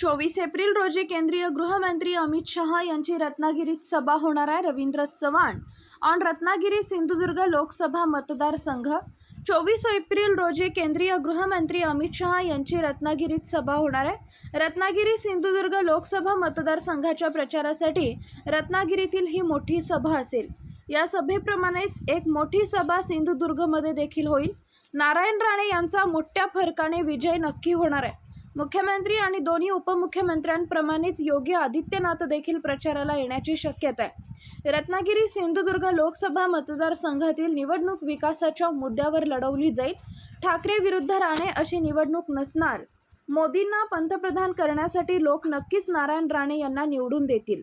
चोवीस एप्रिल रोजी केंद्रीय गृहमंत्री अमित शहा यांची रत्नागिरीत सभा होणार आहे. रवींद्र चव्हाण ऑन रत्नागिरी सिंधुदुर्ग लोकसभा मतदारसंघ. चोवीस एप्रिल रोजी केंद्रीय गृहमंत्री अमित शहा यांची रत्नागिरीत सभा होणार आहे. रत्नागिरी सिंधुदुर्ग लोकसभा मतदारसंघाच्या प्रचारासाठी रत्नागिरीतील ही मोठी सभा असेल. या सभेप्रमाणेच एक मोठी सभा सिंधुदुर्गमध्ये देखील होईल. नारायण राणे यांचा मोठ्या फरकाने विजय नक्की होणार आहे. मुख्यमंत्री आणि दोन्ही उपमुख्यमंत्र्यांप्रमाणेच योगी आदित्यनाथ देखील प्रचाराला येण्याची शक्यता आहे. रत्नागिरी सिंधुदुर्ग लोकसभा मतदारसंघातील निवडणूक विकासाच्या मुद्द्यावर लढवली जाईल. ठाकरे विरुद्ध राणे अशी निवडणूक नसणार. मोदींना पंतप्रधान करण्यासाठी लोक नक्कीच नारायण राणे यांना निवडून देतील.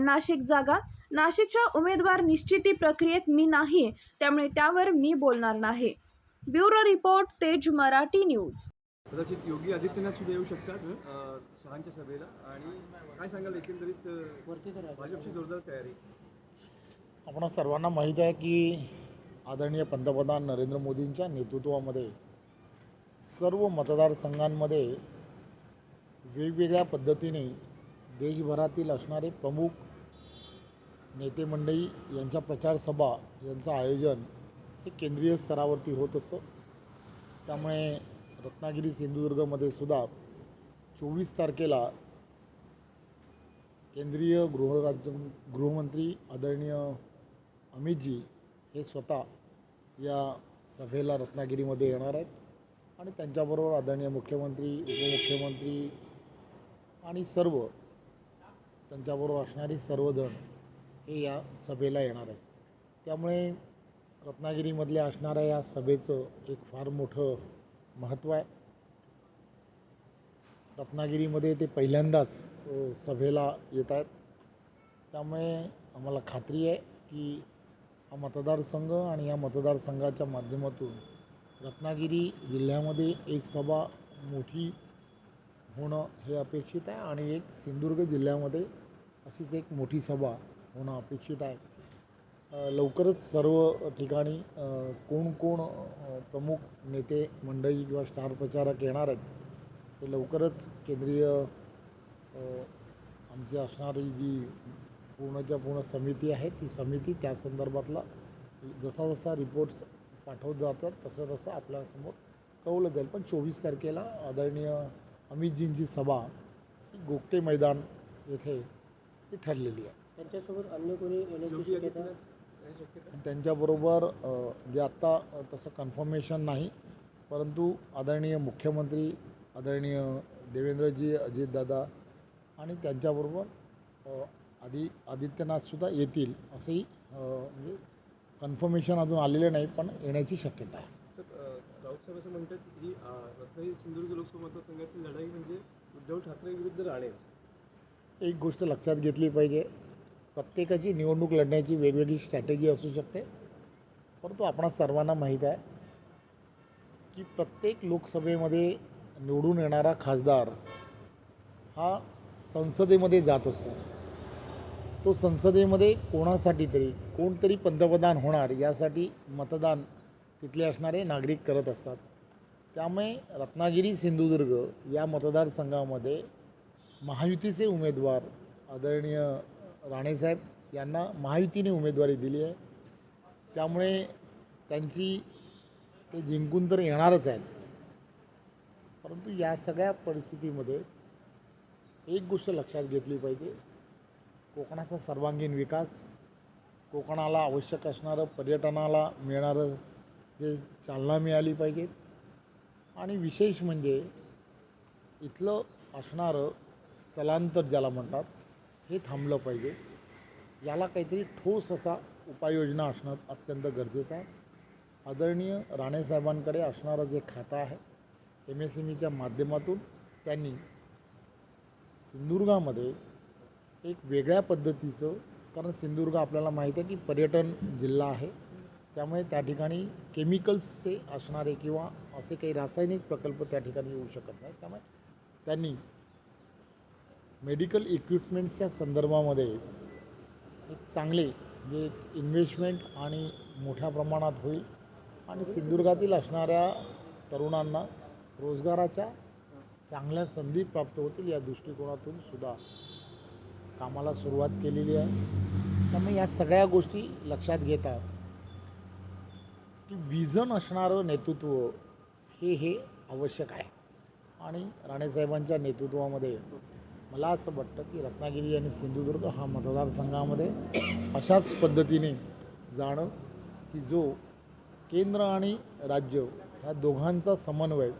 नाशिक जागा. नाशिकच्या उमेदवार निश्चिती प्रक्रियेत मी नाही त्यामुळे त्यावर मी बोलणार नाही. ब्युरो रिपोर्ट तेज मराठी न्यूज. कदाचित योगी आदित्यनाथ सुद्धा येऊ शकतात शहांच्या सभेला. आणि काय सांगाल एकंदरीत भाजपची जोरदार तयारी? आपण सर्वांना माहीत आहे की आदरणीय पंतप्रधान नरेंद्र मोदींच्या नेतृत्वामध्ये सर्व मतदारसंघांमध्ये वेगवेगळ्या पद्धतीने देशभरातील असणारे प्रमुख नेते मंडळी यांच्या प्रचारसभा यांचं आयोजन हे केंद्रीय स्तरावरती होत असतं. त्यामुळे रत्नागिरी सिंधुदुर्गमध्ये सुद्धा चोवीस तारखेला केंद्रीय गृहराज्य गृहमंत्री आदरणीय अमितजी हे स्वतः या सभेला रत्नागिरीमध्ये येणार आहेत. आणि त्यांच्याबरोबर आदरणीय मुख्यमंत्री उपमुख्यमंत्री आणि सर्व त्यांच्याबरोबर असणारी सर्वजण हे या सभेला येणार आहेत. त्यामुळे रत्नागिरीमधल्या असणाऱ्या या सभेचं एक फार मोठं महत्त्व आहे. रत्नागिरीमध्ये ते पहिल्यांदाच सभेला येत आहेत. त्यामुळे आम्हाला खात्री आहे की हा मतदारसंघ आणि या मतदारसंघाच्या माध्यमातून रत्नागिरी जिल्ह्यामध्ये एक सभा मोठी होणं हे अपेक्षित आहे आणि एक सिंधुदुर्ग जिल्ह्यामध्ये अशीच एक मोठी सभा होणं अपेक्षित आहे. लवकरच सर्व ठिकाणी कोण कोण प्रमुख नेते मंडळी किंवा स्टार प्रचारक येणार आहेत ते लवकरच केंद्रीय आमची असणारी जी पूर्णच्या पूर्ण समिती आहे ती समिती त्या संदर्भातला जसा जसा रिपोर्ट्स पाठवत जातात तसं तसं आपल्यासमोर कळवलं जाईल. पण चोवीस तारखेला आदरणीय अमितजींची सभा ही गोगटे मैदान येथे ही ठरलेली आहे. त्यांच्यासोबत अन्य कोणी येण्याची शक्यता त्यांच्याबरोबर जे आत्ता तसं कन्फर्मेशन नाही परंतु आदरणीय मुख्यमंत्री आदरणीय देवेंद्रजी अजितदादा आणि त्यांच्याबरोबर आदि आदित्यनाथसुद्धा येतील असंही म्हणजे कन्फर्मेशन अजून आलेलं नाही पण येण्याची शक्यता आहे. राऊत साहेब असं म्हणतात की रत्नागिरी सिंधुदुर्ग लोकसभा मतदारसंघातील लढाई म्हणजे उद्धव ठाकरे विरुद्ध राणेच एक गोष्ट लक्षात घेतली पाहिजे प्रत्येकाची निवडणूक लढण्याची वेगवेगळी स्ट्रॅटेजी असू शकते. परंतु आपणा सर्वांना माहीत आहे की प्रत्येक लोकसभेमध्ये निवडून येणारा खासदार हा संसदेमध्ये जात असतो. तो संसदेमध्ये कोणासाठी तरी कोणतरी पंतप्रधान होणार यासाठी मतदान तिथले असणारे नागरिक करत असतात. त्यामुळे रत्नागिरी सिंधुदुर्ग या मतदारसंघामध्ये महायुतीचे उमेदवार आदरणीय राणेसाहेब यांना महायुतीने उमेदवारी दिली आहे. त्यामुळे त्यांची ते जिंकून तर येणारच आहेत. परंतु या सगळ्या परिस्थितीमध्ये एक गोष्ट लक्षात घेतली पाहिजे. कोकणाचा सर्वांगीण विकास कोकणाला आवश्यक असणारं पर्यटनाला मिळणारं जे चालना मिळाली पाहिजे. आणि विशेष म्हणजे इथलं असणारं स्थलांतर ज्याला म्हणतात हे थांबलं पाहिजे. याला काहीतरी ठोस असा उपाययोजना असणं अत्यंत गरजेचं आहे. आदरणीय राणेसाहेबांकडे असणारं जे खातं आहे एम एस एम ईच्या माध्यमातून त्यांनी सिंधुदुर्गामध्ये एक वेगळ्या पद्धतीचं कारण सिंधुदुर्ग आपल्याला माहीत आहे की पर्यटन जिल्हा आहे. त्यामुळे त्या ठिकाणी केमिकल्सचे असणारे किंवा असे काही रासायनिक प्रकल्प त्या ठिकाणी येऊ शकत नाही त्यामुळे त्यांनी मेडिकल इक्विपमेंट्सच्या संदर्भामध्ये एक चांगले जे इन्व्हेस्टमेंट आणि मोठ्या प्रमाणात होईल. आणि सिंधुदुर्गातील असणाऱ्या तरुणांना रोजगाराच्या चांगल्या संधी प्राप्त होतील या दृष्टिकोनातून सुद्धा कामाला सुरुवात केलेली आहे. त्यामुळे या सगळ्या गोष्टी लक्षात घेता की विजन असणारं नेतृत्व हे हे आवश्यक आहे. आणि राणेसाहेबांच्या नेतृत्वामध्ये मला असं वाटतं की रत्नागिरी आणि सिंधुदुर्ग हा मतदारसंघामध्ये अशाच पद्धतीने जाणं की जो केंद्र आणि राज्य ह्या दोघांचा समन्वय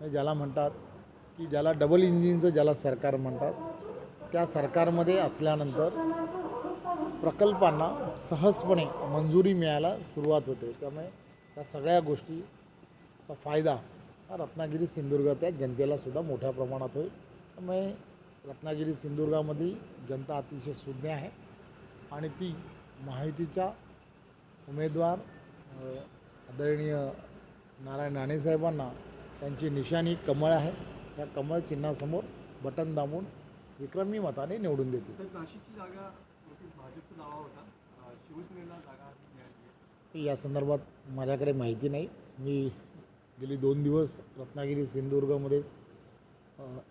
हे ज्याला म्हणतात की ज्याला डबल इंजिनचं ज्याला सरकार म्हणतात त्या सरकारमध्ये असल्यानंतर प्रकल्पांना सहजपणे मंजुरी मिळायला सुरुवात होते. त्यामुळे त्या सगळ्या गोष्टीचा फायदा हा रत्नागिरी सिंधुदुर्ग त्या जनतेलासुद्धा मोठ्या प्रमाणात होईल. त्यामुळे रत्नागिरी सिंधुदुर्गामधील जनता अतिशय सुज्ञ आहे. आणि ती महायुतीच्या उमेदवार आदरणीय नारायण राणेसाहेबांना त्यांची निशाणी कमळ आहे. त्या कमळ चिन्हासमोर बटन दाबून विक्रमी मताने निवडून देतील. नाशिकची जागा बहुतेक भाजपचा दावा होता. अं, शिवसेनेला जागा मिळाली आहे. या संदर्भात माझ्याकडे माहिती नाही. मी गेली दोन दिवस रत्नागिरी सिंधुदुर्गमध्येच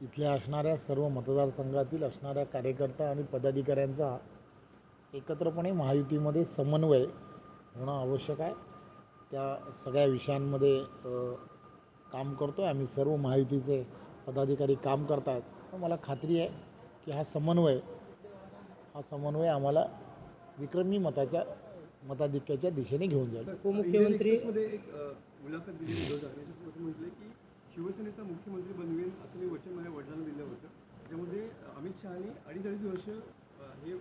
इथल्या असणाऱ्या सर्व मतदारसंघातील असणाऱ्या कार्यकर्ता आणि पदाधिकाऱ्यांचा एकत्रपणे महायुतीमध्ये समन्वय होणं आवश्यक आहे. त्या सगळ्या विषयांमध्ये काम करतो आहे आम्ही सर्व महायुतीचे पदाधिकारी काम करत आहेत पण मला खात्री आहे की हा समन्वय हा समन्वय आम्हाला विक्रमी मताच्या मताधिक्याच्या दिशेने घेऊन जाईल. उपमुख्यमंत्री शिवसेनेचा मुख्यमंत्री बनवेन असं मी वचन माझ्या वडिलांना दिलं होतं. त्याच्यामध्ये अमित शहानी अडीच अडीच वर्ष हे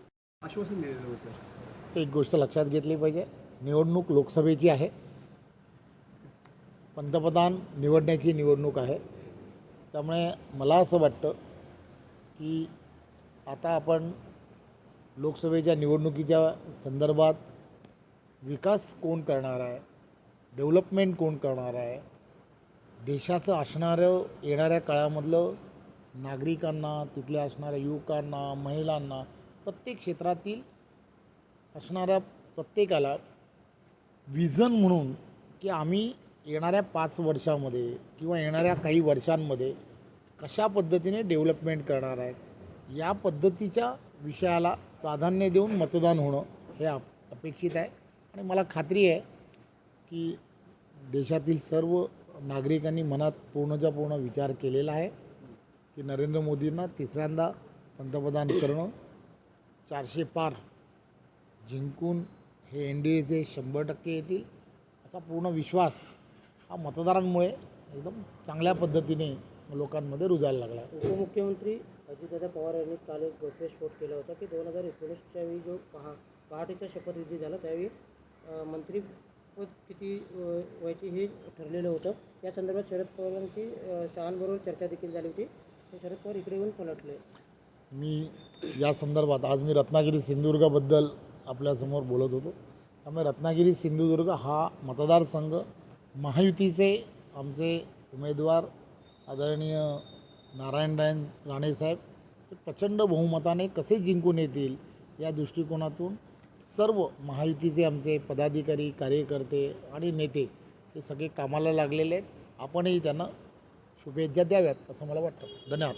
आश्वासन दिलेलं होतं. एक गोष्ट लक्षात घेतली पाहिजे. निवडणूक लोकसभेची आहे. पंतप्रधान निवडण्याची निवडणूक आहे. त्यामुळे मला असं वाटतं की आता आपण लोकसभेच्या निवडणुकीच्या संदर्भात विकास कोण करणार आहे? डेव्हलपमेंट कोण करणार आहे? देशाचं असणारं येणाऱ्या काळामधलं नागरिकांना तिथल्या असणाऱ्या युवकांना महिलांना प्रत्येक क्षेत्रातील असणाऱ्या प्रत्येकाला विजन म्हणून की आम्ही येणाऱ्या पाच वर्षामध्ये किंवा येणाऱ्या काही वर्षांमध्ये कशा पद्धतीने डेव्हलपमेंट करणार आहेत या पद्धतीच्या विषयाला प्राधान्य देऊन मतदान होणं हे अप अपेक्षित आहे. आणि मला खात्री आहे की देशातील सर्व नागरिकांनी मनात पूर्णच्या पूर्ण विचार केलेला आहे की नरेंद्र मोदींना तिसऱ्यांदा पंतप्रधान करणं चारशे पार जिंकून हे एन डी एचे शंभर टक्के येतील असा पूर्ण विश्वास हा मतदारांमुळे एकदम चांगल्या पद्धतीने लोकांमध्ये रुजायला लागला आहे. उपमुख्यमंत्री अजितदादा पवार यांनी काल एक गौप्यस्फोट केला होता की दोन हजार एकोणीसच्या वेळी जो पहा पहाटेचा शपथविधी झाला त्यावेळी मंत्री व किती अं, व्हायची हे ठरलेलं होतं. या संदर्भात शरद पवारांची अं, शहांबरोबर चर्चा देखील झाली होती. शरद पवार इकडे येऊन पलटले. मी या संदर्भात आज मी रत्नागिरी सिंधुदुर्गाबद्दल आपल्यासमोर बोलत होतो. त्यामुळे रत्नागिरी सिंधुदुर्ग हा मतदारसंघ महायुतीचे आमचे उमेदवार आदरणीय नारायणरायण राणेसाहेब हे प्रचंड बहुमताने कसे जिंकून येतील या दृष्टिकोनातून सर्व महायुतीचे आमचे पदाधिकारी कार्यकर्ते आणि नेते हे सगळे कामाला लागलेले आहेत. आपणही त्यांना शुभेच्छा द्याव्यात असं मला वाटतं. धन्यवाद.